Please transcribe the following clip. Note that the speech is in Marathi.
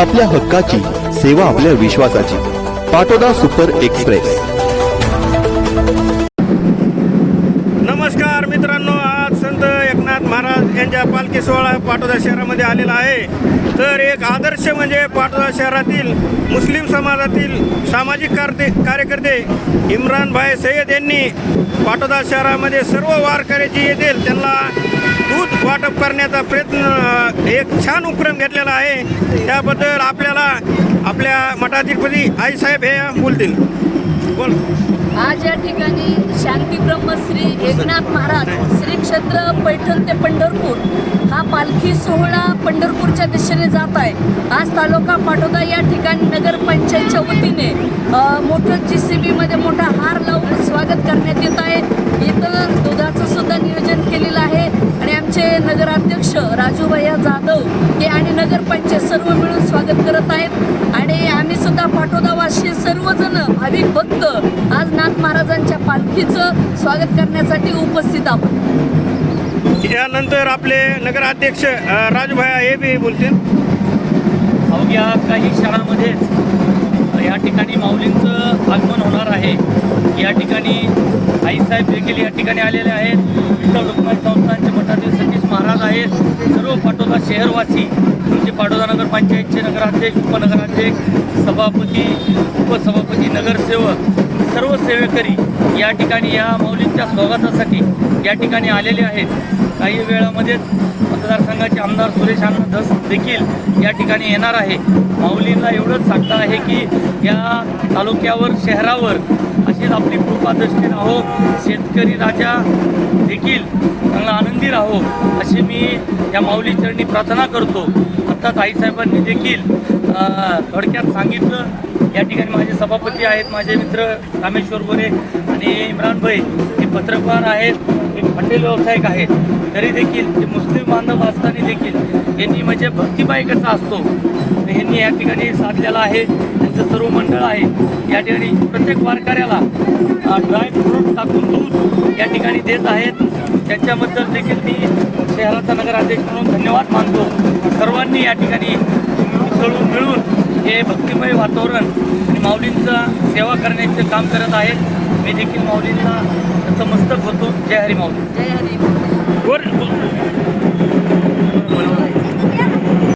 आपल्या हक्काची सेवा आपल्या विश्वासाची. Patoda super express. नमस्कार मित्रांनो आज संत एकनाथ महाराज यांच्या पालखी सोहळा पाटोदा शहरामध्ये आलेला आहे. तर एक आदर्श म्हणजे पाटोदा शहरातील मुस्लिम समाजातील सामाजिक कार्य कार्यकर्ते इम्रान भाई सय्यद यांनी पाटोदा शहरामध्ये सर्व वारकऱ्याची येतील त्यांना करण्याचा प्रयत्न एक छान उपक्रम घेतलेला आहे. त्याबद्दल आपल्याला आपल्या मठाधिपती आईसाहेब हे बोलतील बोल. आज या ठिकाणी शांती ब्रह्मश्री एकनाथ महाराज श्री क्षेत्र पैठण ते पंढरपूर हा पालखी सोहळा पंढरपूरच्या दिशेने जात आहे. आज तालुका पाटोदा या ठिकाणी नगरपंचायतच्या वतीने मोठं जी सी बीमध्ये मोठा हार लावून स्वागत नगराध्यक्ष राजूभैया जाधव हे आणि नगरपंचायत सर्व मिळून स्वागत करत आहेत. आणि आम्ही सुद्धा पाटोदावासी सर्वजण भाविक भक्त. आज नाथ महाराजांच्या पालखीचं स्वागत करण्यासाठी उपस्थित आहोत. यानंतर आपले नगराध्यक्ष राजूभाया हे बी बोलतील. अवघ्या काही क्षणामध्येच साहेब देखील या ठिकाणी आलेले आहेत. विठ्ठल रुक्माई संस्थानचे मठातील सतीश महाराज आहेत. सर्व पाटोदा शहरवासी तुमचे पाटोदा नगरपंचायतचे नगराध्यक्ष उपनगराध्यक्ष सभापती उपसभापती नगरसेवक सर्व सेवेकरी या ठिकाणी या मौलींच्या स्वागतासाठी या ठिकाणी आलेले आहेत. काही वेळामध्येच मतदारसंघाचे आमदार सुरेश अण्णा धस देखील या ठिकाणी येणार आहे. माऊलींना एवढंच सांगता आहे की या तालुक्यावर शहरावर अशीच आपली कृपादृष्टी राहो शेतकरी राजा देखील चांगला आनंदी राहो अशी मी या माऊली चरणी प्रार्थना करतो. आत्ताच आईसाहेबांनी देखील थोडक्यात सांगितलं. या ठिकाणी माझे सभापती आहेत माझे मित्र रामेश्वर गोरे आणि इम्रान भाई. हे पत्रकार आहेत. हे हॉटेल व्यावसायिक आहेत तरी देखील ते मुस्लिम बांधव असताना देखील यांनी म्हणजे भक्तीबाई कसा असतो? यांनी या ठिकाणी साधलेला आहे. त्यांचं सर्व मंडळ आहे. या ठिकाणी प्रत्येक वारकऱ्याला ड्राय फ्रूट टाकून दूध या ठिकाणी देत आहेत. त्यांच्याबद्दल देखील मी शहराचा नगराध्यक्ष म्हणून धन्यवाद मानतो. सर्वांनी या ठिकाणी मिसळून मिळून हे भक्तिमय वातावरण आणि माऊलींचा सेवा करण्याचे काम करत आहेत. मी देखील माऊलींना नतमस्तक होतो. जय हरी माऊली. जय हरी